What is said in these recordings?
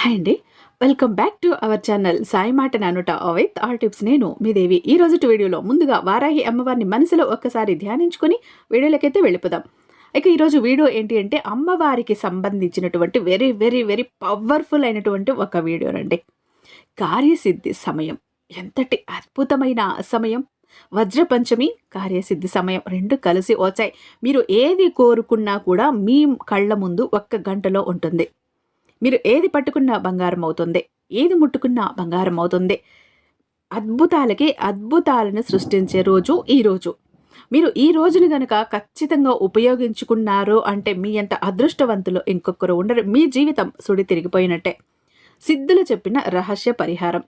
Hi అండి. Welcome back to our channel Sai మాట నానుట విత్ ఆల్ టిప్స్ నేను మీ దేవి. ఈ రోజు వీడియోలో ముందుగా వారాహి అమ్మవారిని మనసులో ఒక్కసారి ధ్యానించుకొని వీడియోలకైతే వెళ్ళిపోదాం. ఇక ఈరోజు వీడియో ఏంటి అంటే అమ్మవారికి సంబంధించినటువంటి వెరీ వెరీ వెరీ పవర్ఫుల్ అయినటువంటి ఒక వీడియోనండి కార్యసిద్ధి సమయం. ఎంతటి అద్భుతమైన సమయం. వజ్రపంచమి కార్యసిద్ధి సమయం రెండు కలిసి వచ్చాయి. మీరు ఏది కోరుకున్నా కూడా మీ కళ్ళ ముందు ఒక్క గంటలో ఉంటుంది. మీరు ఏది పట్టుకున్నా బంగారం అవుతుంది ఏది ముట్టుకున్నా బంగారం అవుతుంది. అద్భుతాలకి అద్భుతాలను సృష్టించే రోజు ఈరోజు మీరు ఈ రోజుని గనక ఖచ్చితంగా ఉపయోగించుకున్నారు అంటే మీ అంత అదృష్టవంతులు ఇంకొకరు ఉండరు. మీ జీవితం సుడి తిరిగిపోయినట్టే. సిద్ధులు చెప్పిన రహస్య పరిహారం.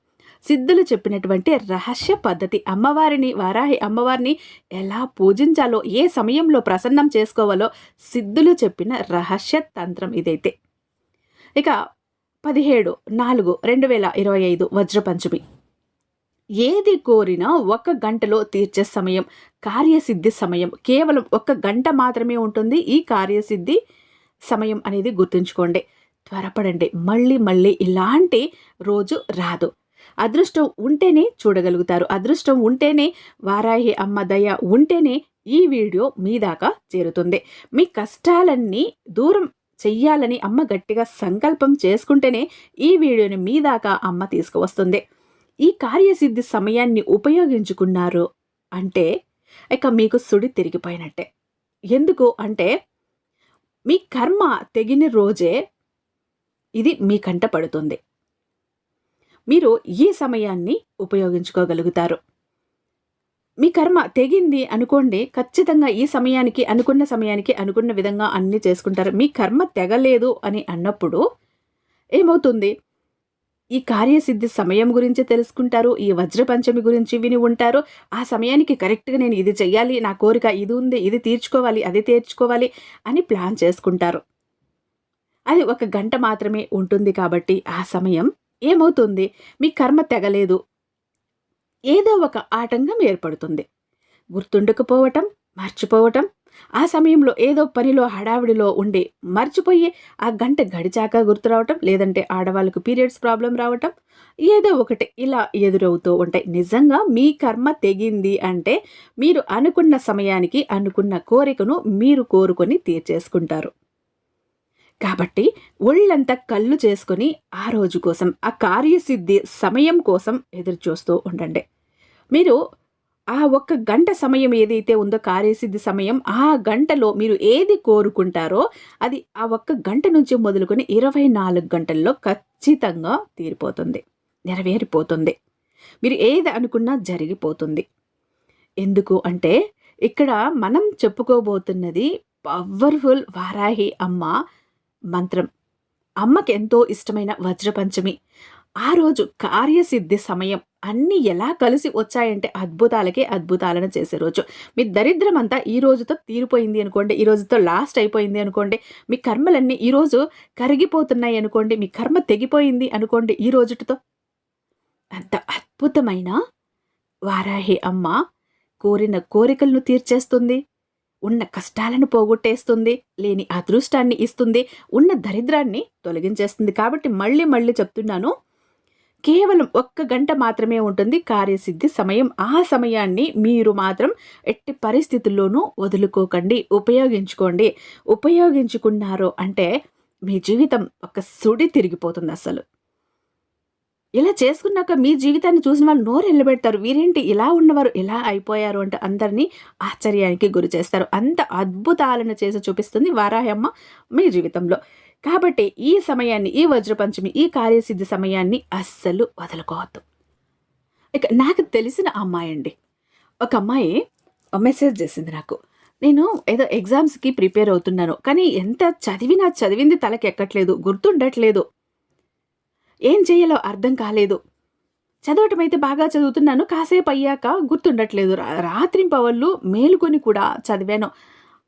సిద్ధులు చెప్పినటువంటి రహస్య పద్ధతి. అమ్మవారిని వారాహి అమ్మవారిని ఎలా పూజించాలో ఏ సమయంలో ప్రసన్నం చేసుకోవాలో సిద్ధులు చెప్పిన రహస్య తంత్రం ఇదైతే. ఇక పదిహేడు నాలుగు రెండు వేల ఇరవై ఐదు వజ్రపంచమి. ఏది కోరినా ఒక గంటలో తీర్చే సమయం కార్యసిద్ధి సమయం. కేవలం ఒక గంట మాత్రమే ఉంటుంది ఈ కార్యసిద్ధి సమయం అనేది గుర్తుంచుకోండి. త్వరపడండి. మళ్ళీ మళ్ళీ ఇలాంటి రోజు రాదు. అదృష్టం ఉంటేనే చూడగలుగుతారు. అదృష్టం ఉంటేనే వారాహి అమ్మ దయ ఉంటేనే ఈ వీడియో మీ దాకా చేరుతుంది. మీ కష్టాలన్నీ దూరం చెయ్యాలని అమ్మ గట్టిగా సంకల్పం చేసుకుంటేనే ఈ వీడియోని మీ దాకా అమ్మ తీసుకువస్తుంది. ఈ కార్యసిద్ధి సమయాన్ని ఉపయోగించుకున్నారు అంటే ఇక మీకు సుడి తిరిగిపోయినట్టే. ఎందుకు అంటే మీ కర్మ తెగిన రోజే ఇది మీ కంట పడుతుంది. మీరు ఈ సమయాన్ని ఉపయోగించుకోగలుగుతారు. మీ కర్మ తెగింది అనుకోండి ఖచ్చితంగా ఈ సమయానికి అనుకున్న సమయానికి అనుకున్న విధంగా అన్నీ చేసుకుంటారు. మీ కర్మ తెగలేదు అని అన్నప్పుడు ఏమవుతుంది? ఈ కార్యసిద్ధి సమయం గురించి తెలుసుకుంటారు ఈ వజ్రపంచమి గురించి విని ఉంటారు. ఆ సమయానికి కరెక్ట్గా నేను ఇది చెయ్యాలి నా కోరిక ఇది ఉంది ఇది తీర్చుకోవాలి అది తీర్చుకోవాలి అని ప్లాన్ చేసుకుంటారు. అది ఒక గంట మాత్రమే ఉంటుంది కాబట్టి ఆ సమయం ఏమవుతుంది? మీ కర్మ తెగలేదు ఏదో ఒక ఆటంకం ఏర్పడుతుంది. గుర్తుండకపోవటం మర్చిపోవటం ఆ సమయంలో ఏదో పనిలో హడావిడిలో ఉండి మర్చిపోయి ఆ గంట గడిచాక గుర్తు రావటం లేదంటే ఆడవాళ్ళకు పీరియడ్స్ ప్రాబ్లం రావటం ఏదో ఒకటి ఇలా ఎదురవుతూ ఉంటాయి. నిజంగా మీ కర్మ తెగింది అంటే మీరు అనుకున్న సమయానికి అనుకున్న కోరికను మీరు కోరుకొని తీర్చేసుకుంటారు. కాబట్టి ఒళ్ళంతా కళ్ళు చేసుకొని ఆ రోజు కోసం ఆ కార్యసిద్ధి సమయం కోసం ఎదురు చూస్తూ ఉండండి. మీరు ఆ ఒక్క గంట సమయం ఏదైతే ఉందో కార్యసిద్ధి సమయం ఆ గంటలో మీరు ఏది కోరుకుంటారో అది ఆ ఒక్క గంట నుంచి మొదలుకొని ఇరవై నాలుగు గంటల్లో ఖచ్చితంగా తీరిపోతుంది నెరవేరిపోతుంది. మీరు ఏది అనుకున్నా జరిగిపోతుంది. ఎందుకు అంటే ఇక్కడ మనం చెప్పుకోబోతున్నది పవర్ఫుల్ వారాహి అమ్మ మంత్రం. అమ్మకి ఎంతో ఇష్టమైన వజ్రపంచమి. ఆ రోజు కార్యసిద్ధి సమయం. అన్నీ ఎలా కలిసి వచ్చాయంటే అద్భుతాలకే అద్భుతాలను చేసే రోజు. మీ దరిద్రం అంతా ఈ రోజుతో తీరిపోయింది అనుకోండి ఈ రోజుతో లాస్ట్ అయిపోయింది అనుకోండి మీ కర్మలన్నీ ఈరోజు కరిగిపోతున్నాయి అనుకోండి మీ కర్మ తెగిపోయింది అనుకోండి ఈ రోజుతో అంత అద్భుతమైన వారాహి అమ్మ కోరిన కోరికలను తీర్చేస్తుంది ఉన్న కష్టాలను పోగొట్టేస్తుంది లేని అదృష్టాన్ని ఇస్తుంది ఉన్న దరిద్రాన్ని తొలగించేస్తుంది. కాబట్టి మళ్ళీ మళ్ళీ చెప్తున్నాను కేవలం ఒక్క గంట మాత్రమే ఉంటుంది కార్యసిద్ధి సమయం. ఆ సమయాన్ని మీరు మాత్రం ఎట్టి పరిస్థితుల్లోనూ వదులుకోకండి. ఉపయోగించుకోండి. ఉపయోగించుకున్నారు అంటే మీ జీవితం ఒక సుడి తిరిగిపోతుంది అసలు. ఇలా చేసుకున్నాక మీ జీవితాన్ని చూసిన వాళ్ళు నోరు వెళ్ళబెడతారు వీరేంటి ఇలా ఉన్నవారు ఇలా అయిపోయారు అంటే అందరినీ ఆశ్చర్యానికి గురి చేస్తారు. అంత అద్భుతాలను చేసి చూపిస్తుంది వారాహమ్మ మీ జీవితంలో. కాబట్టి ఈ సమయాన్ని ఈ వజ్రపంచమి ఈ కార్యసిద్ధి సమయాన్ని అస్సలు వదులుకోవద్దు. ఇక నాకు తెలిసిన అమ్మాయి అండి. ఒక అమ్మాయి మెసేజ్ చేసింది నాకు. నేను ఏదో ఎగ్జామ్స్కి ప్రిపేర్ అవుతున్నాను కానీ ఎంత చదివినా చదివింది తలకి ఎక్కట్లేదు గుర్తుండట్లేదు. ఏం చేయాలో అర్థం కాలేదు. చదవటం అయితే బాగా చదువుతున్నాను కాసేపు అయ్యాక గుర్తుండట్లేదు. రాత్రింపవళ్ళు మేలుకొని కూడా చదివాను.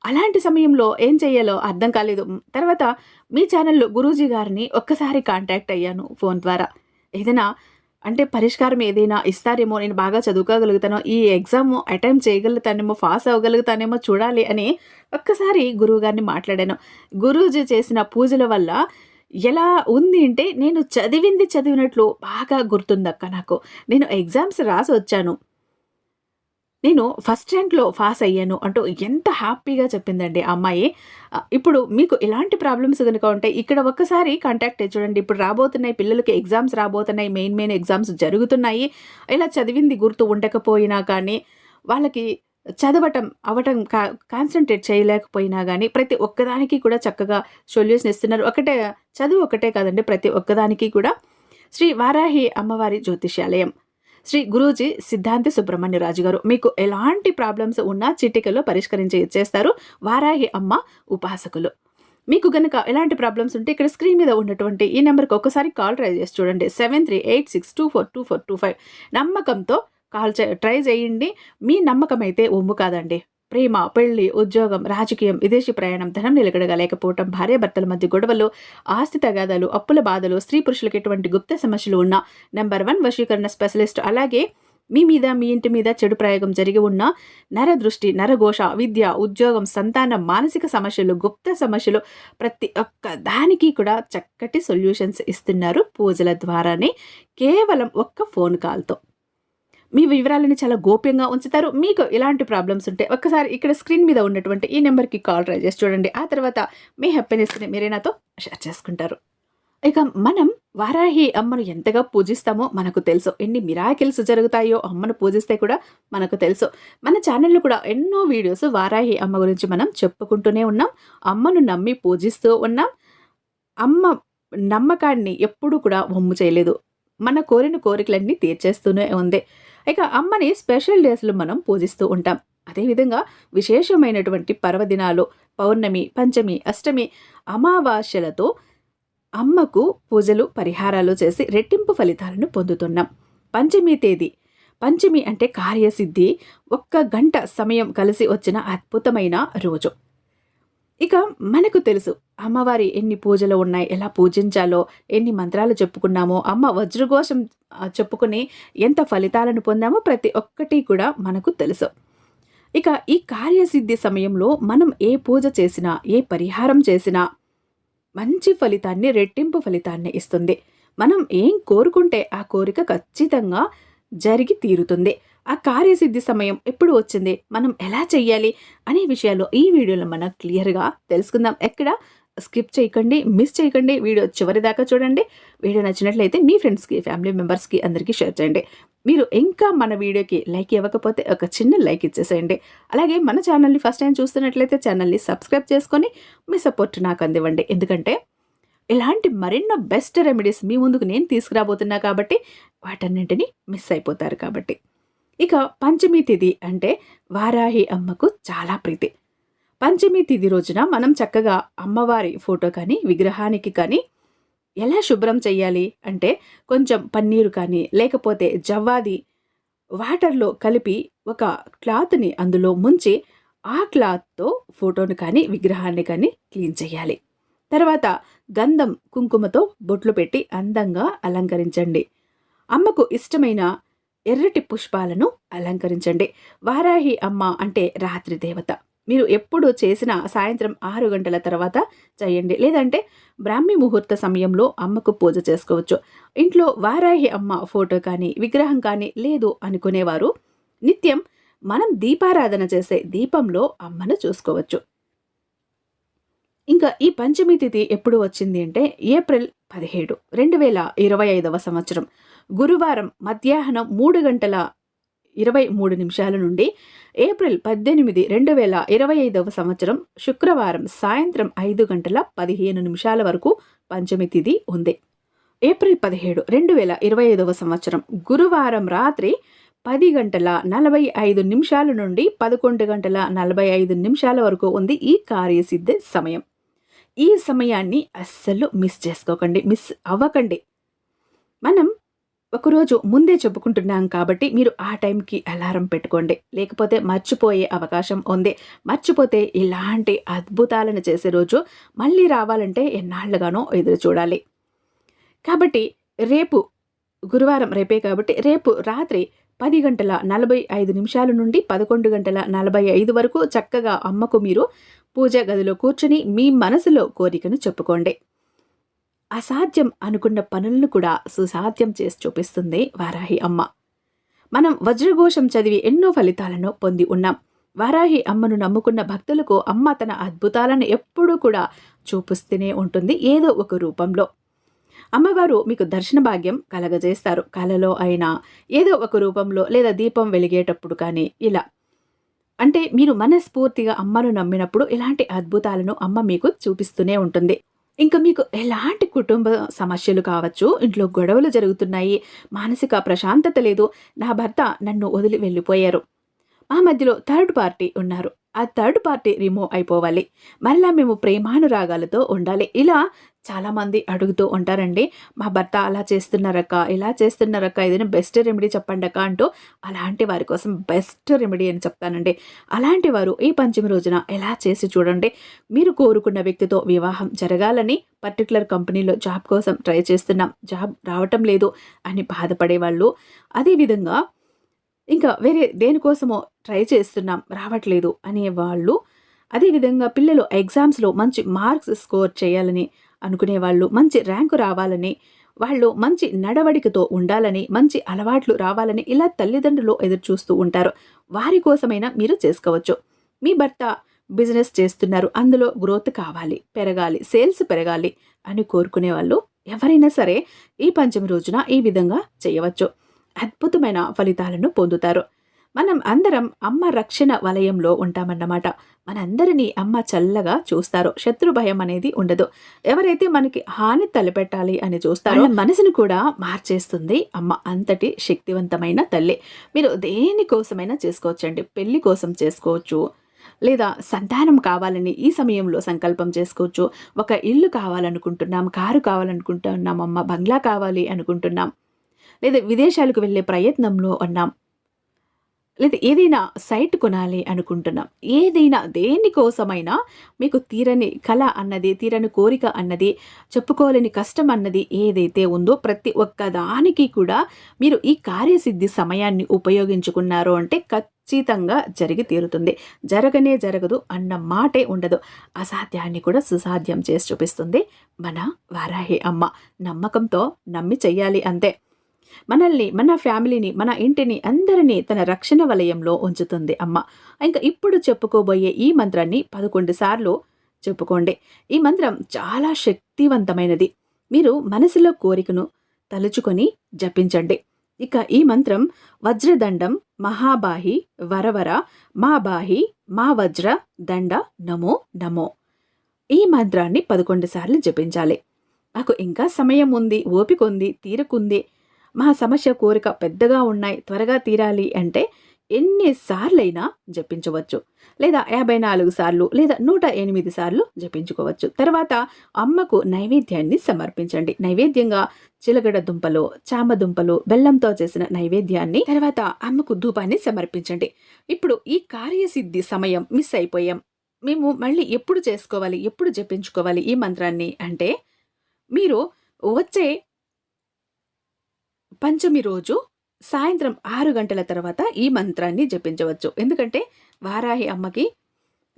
అలాంటి సమయంలో ఏం చేయాలో అర్థం కాలేదు తర్వాత మీ ఛానల్లో గురూజీ గారిని ఒక్కసారి కాంటాక్ట్ అయ్యాను ఫోన్ ద్వారా ఏదైనా అంటే పరిష్కారం ఏదైనా ఇస్తారేమో నేను బాగా చదువుకోగలుగుతానో ఈ ఎగ్జామ్ అటెంప్ట్ చేయగలుగుతానేమో పాస్ అవ్వగలుగుతానేమో చూడాలి అని ఒక్కసారి గురువు గారిని మాట్లాడాను గురూజీ చేసిన పూజల వల్ల ఎలా ఉంది అంటే నేను చదివింది చదివినట్లు బాగా గుర్తుందక్క నాకు. నేను ఎగ్జామ్స్ రాసి వచ్చాను. నేను ఫస్ట్ ర్యాంక్‌లో పాస్ అయ్యాను అంటూ ఎంత హ్యాపీగా చెప్పిందండి ఆ అమ్మాయి. ఇప్పుడు మీకు ఇలాంటి ప్రాబ్లమ్స్ కనుక ఉంటే ఇక్కడ ఒక్కసారి కాంటాక్ట్ చూడండి. ఇప్పుడు రాబోతున్నాయి పిల్లలకి ఎగ్జామ్స్ రాబోతున్నాయి. మెయిన్ మెయిన్ ఎగ్జామ్స్ జరుగుతున్నాయి. ఇలా చదివింది గుర్తు ఉండకపోయినా కానీ, వాళ్ళకి చదవటం అవ్వటం కా కాన్సంట్రేట్ చేయలేకపోయినా కానీ ప్రతి ఒక్కదానికి కూడా చక్కగా సొల్యూషన్ ఇస్తున్నారు. ఒకటే చదువు ఒకటే కాదండి. ప్రతి ఒక్కదానికి కూడా శ్రీ వారాహి అమ్మవారి జ్యోతిష్యాలయం. శ్రీ గురూజీ సిద్ధాంతి సుబ్రహ్మణ్యరాజు గారు. మీకు ఎలాంటి ప్రాబ్లమ్స్ ఉన్నా చిటికెలో పరిష్కరించి ఇచ్చేస్తారు. వారాహి అమ్మ ఉపాసకులు. మీకు గనక ఎలాంటి ప్రాబ్లమ్స్ ఉంటే ఇక్కడ స్క్రీన్ మీద ఉన్నటువంటి ఈ నెంబర్‌కి ఒక్కసారి కాల్ ట్రై చేసి చూడండి. 7386242425 నమ్మకంతో కాల్ చే ట్రై చేయండి. మీ నమ్మకం అయితే ఒమ్ము కాదండి. ప్రేమ, పెళ్ళి, ఉద్యోగం, రాజకీయం, విదేశీ ప్రయాణం, ధనం నిలకడగా లేకపోవటం, భార్యాభర్తల మధ్య గొడవలు, ఆస్తి తగాదాలు, అప్పుల బాధలు, స్త్రీ పురుషులకు ఎటువంటి గుప్త సమస్యలు ఉన్నా నెంబర్ వన్ వశీకరణ స్పెషలిస్ట్ అలాగే మీ మీద, మీ ఇంటి మీద చెడు ప్రయోగం జరిగి ఉన్నా నరదృష్టి, నరఘోష, విద్య, ఉద్యోగం, సంతానం, మానసిక సమస్యలు, గుప్త సమస్యలు ప్రతి ఒక్క దానికి కూడా చక్కటి సొల్యూషన్స్ ఇస్తున్నారు పూజల ద్వారానే కేవలం ఒక్క ఫోన్ కాల్‌తో. మీ వివరాలను చాలా గోప్యంగా ఉంచుతారు. మీకు ఎలాంటి ప్రాబ్లమ్స్ ఉంటే ఒక్కసారి ఇక్కడ స్క్రీన్ మీద ఉన్నటువంటి ఈ నెంబర్‌కి కాల్ ట్రై చేసి చూడండి. ఆ తర్వాత మీ హ్యాపీనెస్‌ని మీరే నాతో షేర్ చేసుకుంటారు. ఇక మనం వారాహి అమ్మను ఎంతగా పూజిస్తామో మనకు తెలుసు. ఎన్ని మిరాకిల్స్ జరుగుతాయో అమ్మను పూజిస్తే కూడా మనకు తెలుసు. మన ఛానల్లో కూడా ఎన్నో వీడియోస్ వారాహి అమ్మ గురించి మనం చెప్పుకుంటూనే ఉన్నాం. అమ్మను నమ్మి పూజిస్తూ ఉన్నాం. అమ్మ నమ్మకాన్ని ఎప్పుడూ కూడా వమ్ము చేయలేదు. మన కోరిన కోరికలన్నీ తీర్చేస్తూనే ఉంది. ఇక అమ్మని స్పెషల్ డేస్‌లో మనం పూజిస్తూ ఉంటాం. అదేవిధంగా విశేషమైనటువంటి పర్వదినాలు, పౌర్ణమి, పంచమి, అష్టమి, అమావాస్యలతో అమ్మకు పూజలు, పరిహారాలు చేసి రెట్టింపు ఫలితాలను పొందుతున్నాం. పంచమి తేదీ పంచమి అంటే కార్యసిద్ధి. ఒక్క గంట సమయం కలిసి వచ్చిన అద్భుతమైన రోజు. ఇక మనకు తెలుసు అమ్మవారి ఎన్ని పూజలు ఉన్నాయి, ఎలా పూజించాలో, ఎన్ని మంత్రాలు చెప్పుకున్నామో, అమ్మ వజ్రఘోషం చెప్పుకుని ఎంత ఫలితాలను పొందామో ప్రతి ఒక్కటి కూడా మనకు తెలుసు. ఇక ఈ కార్యసిద్ధి సమయంలో మనం ఏ పూజ చేసినా, ఏ పరిహారం చేసినా మంచి ఫలితాన్ని, రెట్టింపు ఫలితాన్ని ఇస్తుంది. మనం ఏం కోరుకుంటే ఆ కోరిక ఖచ్చితంగా జరిగి తీరుతుంది. ఆ కార్యసిద్ధి సమయం ఎప్పుడు వచ్చింది? మనం ఎలా చెయ్యాలి? అనే విషయాలు ఈ వీడియోలో మనం క్లియర్‌గా తెలుసుకుందాం. ఎక్కడ స్కిప్ చేయకండి, మిస్ చేయకండి. వీడియో చివరి దాకా చూడండి. వీడియో నచ్చినట్లయితే మీ ఫ్రెండ్స్‌కి, ఫ్యామిలీ మెంబర్స్‌కి అందరికీ షేర్ చేయండి. మీరు ఇంకా మన వీడియోకి లైక్ ఇవ్వకపోతే ఒక చిన్న లైక్ ఇచ్చేసేయండి. అలాగే మన ఛానల్‌ని ఫస్ట్ టైం చూస్తున్నట్లయితే ఛానల్‌ని సబ్స్క్రైబ్ చేసుకొని మీ సపోర్ట్ నాకు అందివ్వండి. ఎందుకంటే ఇలాంటి మరెన్నో బెస్ట్ రెమెడీస్ మీ ముందుకు నేను తీసుకురాబోతున్నా కాబట్టి వాటన్నింటినీ మిస్ అయిపోతారు కాబట్టి. ఇక పంచమి తిథి అంటే వారాహి అమ్మకు చాలా ప్రీతి. పంచమి తిథి రోజున మనం చక్కగా అమ్మవారి ఫోటో కానీ, విగ్రహానికి కానీ ఎలా శుభ్రం చేయాలి అంటే కొంచెం పన్నీరు కానీ, లేకపోతే జవ్వాది వాటర్‌లో కలిపి ఒక క్లాత్‌ని అందులో ముంచి ఆ క్లాత్‌తో ఫోటోను కానీ, విగ్రహాన్ని కానీ క్లీన్ చేయాలి. తర్వాత గంధం, కుంకుమతో బొట్లు పెట్టి అందంగా అలంకరించండి. అమ్మకు ఇష్టమైన ఎర్రటి పుష్పాలను అలంకరించండి. వారాహి అమ్మ అంటే రాత్రి దేవత. మీరు ఎప్పుడు చేసినా సాయంత్రం ఆరు గంటల తర్వాత చేయండి. లేదంటే బ్రాహ్మీ ముహూర్త సమయంలో అమ్మకు పూజ చేసుకోవచ్చు. ఇంట్లో వారాహి అమ్మ ఫోటో కానీ, విగ్రహం కానీ లేదు అనుకునేవారు నిత్యం మనం దీపారాధన చేసే దీపంలో అమ్మను చూసుకోవచ్చు. ఇంకా ఈ పంచమి తిథి ఎప్పుడు వచ్చింది అంటే ఏప్రిల్ 17, 2025వ సంవత్సరం గురువారం మధ్యాహ్నం మూడు గంటల 23 నిమిషాల నుండి ఏప్రిల్ 18, 2025వ సంవత్సరం శుక్రవారం సాయంత్రం ఐదు గంటల 15 నిమిషాల వరకు పంచమి తిథి ఉంది. ఏప్రిల్ 17, 2025వ సంవత్సరం గురువారం రాత్రి పది గంటల 45 నిమిషాల నుండి 11 గంటల 45 నిమిషాల వరకు ఉంది ఈ కార్యసిద్ధ సమయం. ఈ సమయాన్ని అస్సలు మిస్ చేసుకోకండి. మిస్ అవ్వకండి. మనం ఒకరోజు ముందే చెప్పుకుంటున్నాం కాబట్టి మీరు ఆ టైంకి అలారం పెట్టుకోండి. లేకపోతే మర్చిపోయే అవకాశం ఉంది. మర్చిపోతే ఇలాంటి అద్భుతాలను చేసే రోజు మళ్ళీ రావాలంటే ఎన్నాళ్ళుగానో ఎదురు చూడాలి. కాబట్టి రేపు గురువారం రేపే కాబట్టి రేపు రాత్రి పది గంటల 45 నిమిషాల నుండి 11 గంటల 45 వరకు చక్కగా అమ్మకు మీరు పూజ గదిలో కూర్చొని మీ మనసులో కోరికను చెప్పుకోండి. అసాధ్యం అనుకున్న పనులను కూడా సుసాధ్యం చేసి చూపిస్తుంది వారాహి అమ్మ. మనం వజ్రఘోషం చదివి ఎన్నో ఫలితాలను పొంది ఉన్నాం. వారాహి అమ్మను నమ్ముకున్న భక్తులకు అమ్మ తన అద్భుతాలను ఎప్పుడూ కూడా చూపిస్తూనే ఉంటుంది ఏదో ఒక రూపంలో. అమ్మవారు మీకు దర్శన భాగ్యం కలగజేస్తారు. కలలో అయినా ఏదో ఒక రూపంలో లేదా దీపం వెలిగేటప్పుడు కానీ ఇలా. అంటే మీరు మనస్ఫూర్తిగా అమ్మను నమ్మినప్పుడు ఇలాంటి అద్భుతాలను అమ్మ మీకు చూపిస్తూనే ఉంటుంది. ఇంకా మీకు ఎలాంటి కుటుంబ సమస్యలు కావచ్చు? ఇంట్లో గొడవలు జరుగుతున్నాయి. మానసిక ప్రశాంతత లేదు. నా భర్త నన్ను వదిలి వెళ్ళిపోయారు. మా మధ్యలో థర్డ్ పార్టీ ఉన్నారు. ఆ థర్డ్ పార్టీ రిమూవ్ అయిపోవాలి. మరలా మేము ప్రేమానురాగాలతో ఉండాలి. ఇలా చాలామంది అడుగుతూ ఉంటారండి మా భర్త అలా చేస్తున్నారక్క ఇలా చేస్తున్నారక్క ఏదైనా బెస్ట్ రెమెడీ చెప్పండి అక్క అంటూ అలాంటి వారి కోసం బెస్ట్ రెమెడీ అని చెప్తానండి. అలాంటి వారు ఈ పంచమి రోజున ఎలా చేసి చూడండి మీరు కోరుకున్న వ్యక్తితో వివాహం జరగాలని పర్టికులర్ కంపెనీలో జాబ్ కోసం ట్రై చేస్తున్నాం జాబ్ రావటం లేదు అని బాధపడే వాళ్ళు అదేవిధంగా ఇంకా వేరే దేనికోసమో ట్రై చేస్తున్నాం రావట్లేదు అనే వాళ్ళు అదేవిధంగా పిల్లలు ఎగ్జామ్స్లో మంచి మార్క్స్ స్కోర్ చేయాలని అనుకునే వాళ్ళు మంచి ర్యాంకు రావాలని వాళ్ళు మంచి నడవడికతో ఉండాలని మంచి అలవాట్లు రావాలని ఇలా తల్లిదండ్రులు ఎదురు చూస్తూ ఉంటారు. వారి కోసమైనా మీరు చేసుకోవచ్చు. మీ భర్త బిజినెస్ చేస్తున్నారు. అందులో గ్రోత్ కావాలి పెరగాలి సేల్స్ పెరగాలి అని కోరుకునే వాళ్ళు ఎవరైనా సరే ఈ పంచమి రోజున ఈ విధంగా చేయవచ్చు. అద్భుతమైన ఫలితాలను పొందుతారు. మనం అందరం అమ్మ రక్షణ వలయంలో ఉంటామన్నమాట. మనందరినీ అమ్మ చల్లగా చూస్తారు శత్రు భయం అనేది ఉండదు. ఎవరైతే మనకి హాని తలపెట్టాలి అని చూస్తారో మనసును కూడా మార్చేస్తుంది అమ్మ అంతటి శక్తివంతమైన తల్లి. మీరు దేనికోసమైనా చేసుకోవచ్చండి. పెళ్ళి కోసం చేసుకోవచ్చు. లేదా సంతానం కావాలని ఈ సమయంలో సంకల్పం చేసుకోవచ్చు. ఒక ఇల్లు కావాలనుకుంటున్నాం కారు కావాలనుకుంటున్నాం అమ్మ బంగ్లా కావాలి అనుకుంటున్నాం లేదా విదేశాలకు వెళ్ళే ప్రయత్నంలో ఉన్నాం. లేదా ఏదైనా సైట్ కొనాలి అనుకుంటున్నాం. ఏదైనా దేనికోసమైనా మీకు తీరని కళ అన్నది తీరని కోరిక అన్నది చెప్పుకోలేని కష్టం అన్నది ఏదైతే ఉందో ప్రతి ఒక్క దానికి కూడా మీరు ఈ కార్యసిద్ధి సమయాన్ని ఉపయోగించుకున్నారు అంటే ఖచ్చితంగా జరిగి తీరుతుంది. జరగనే జరగదు అన్న మాటే ఉండదు. అసాధ్యాన్ని కూడా సుసాధ్యం చేసి చూపిస్తుంది మన వారాహి అమ్మ. నమ్మకంతో నమ్మి చెయ్యాలి అంతే. మనల్ని మన ఫ్యామిలీని మన ఇంటిని అందరినీ తన రక్షణ వలయంలో ఉంచుతుంది అమ్మ. ఇంకా ఇప్పుడు చెప్పుకోబోయే ఈ మంత్రాన్ని పదకొండు సార్లు చెప్పుకోండి. ఈ మంత్రం చాలా శక్తివంతమైనది. మీరు మనసులో కోరికను తలుచుకొని జపించండి. ఇక ఈ మంత్రం వజ్రదండం మహాబాహి వరవర మా బాహి మా వజ్ర దండ నమో నమో. ఈ మంత్రాన్ని పదకొండు సార్లు జపించాలి. నాకు ఇంకా సమయం ఉంది ఓపిక ఉంది తీరుకుంది. మా సమస్య కోరిక పెద్దగా ఉన్నాయి త్వరగా తీరాలి అంటే ఎన్నిసార్లైనా జపించవచ్చు. లేదా యాభై నాలుగు సార్లు లేదా నూట ఎనిమిది సార్లు జపించుకోవచ్చు. తర్వాత అమ్మకు నైవేద్యాన్ని సమర్పించండి. నైవేద్యంగా చిలగడ దుంపలు చామ దుంపలు బెల్లంతో చేసిన నైవేద్యాన్ని తర్వాత అమ్మకు ధూపాన్ని సమర్పించండి. ఇప్పుడు ఈ కార్యసిద్ధి సమయం మిస్ అయిపోయాం. మేము మళ్ళీ ఎప్పుడు చేసుకోవాలి? ఎప్పుడు జపించుకోవాలి ఈ మంత్రాన్ని అంటే మీరు వచ్చే పంచమి రోజు సాయంత్రం ఆరు గంటల తర్వాత ఈ మంత్రాన్ని జపించవచ్చు. ఎందుకంటే వారాహి అమ్మకి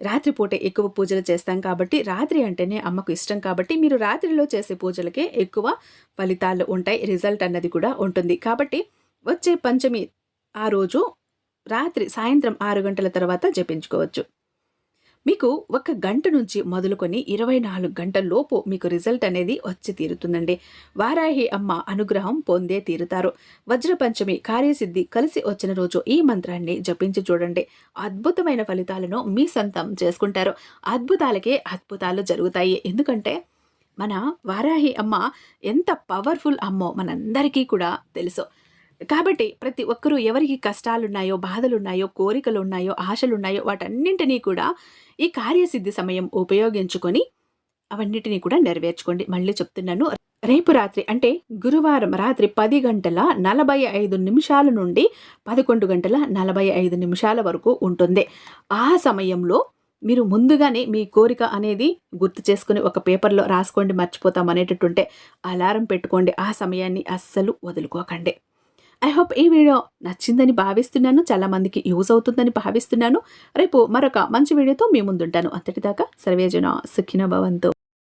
రాత్రిపూట ఎక్కువ పూజలు చేస్తాం కాబట్టి రాత్రి అంటేనే అమ్మకు ఇష్టం కాబట్టి మీరు రాత్రిలో చేసే పూజలకే ఎక్కువ ఫలితాలు ఉంటాయి రిజల్ట్ అన్నది కూడా ఉంటుంది. కాబట్టి వచ్చే పంచమి ఆ రోజు రాత్రి సాయంత్రం ఆరు గంటల తర్వాత జపించుకోవచ్చు. మీకు ఒక గంట నుంచి మొదలుకొని ఇరవై నాలుగు గంటల్లోపు మీకు రిజల్ట్ అనేది వచ్చి తీరుతుందండి. వారాహి అమ్మ అనుగ్రహం పొందే తీరుతారు. వజ్రపంచమి కార్యసిద్ధి కలిసి వచ్చిన రోజు ఈ మంత్రాన్ని జపించి చూడండి. అద్భుతమైన ఫలితాలను మీ సొంతం చేసుకుంటారు. అద్భుతాలకే అద్భుతాలు జరుగుతాయి. ఎందుకంటే మన వారాహి అమ్మ ఎంత పవర్ఫుల్ అమ్మో మనందరికీ కూడా తెలుసు. కాబట్టి ప్రతి ఒక్కరూ ఎవరికి కష్టాలున్నాయో బాధలున్నాయో కోరికలున్నాయో ఆశలున్నాయో వాటన్నింటినీ కూడా ఈ కార్యసిద్ధి సమయం ఉపయోగించుకొని అవన్నిటినీ కూడా నెరవేర్చుకోండి. మళ్ళీ చెప్తున్నాను. రేపు రాత్రి అంటే గురువారం రాత్రి పది గంటల నలభై ఐదు నిమిషాల నుండి పదకొండు గంటల నలభై ఐదు నిమిషాల వరకు ఉంటుంది. ఆ సమయంలో మీరు ముందుగానే మీ కోరిక అనేది గుర్తు చేసుకుని ఒక పేపర్లో రాసుకోండి మర్చిపోతాం అనేటట్టుంటే అలారం పెట్టుకోండి. ఆ సమయాన్ని అస్సలు వదులుకోకండి. ఐ హోప్ ఈ వీడియో నచ్చిందని భావిస్తున్నాను. చాలామందికి యూజ్ అవుతుందని భావిస్తున్నాను. రేపు మరొక మంచి వీడియోతో మీ ముందుంటాను. అంతటిదాకా సర్వేజన సుఖిన భవంతు.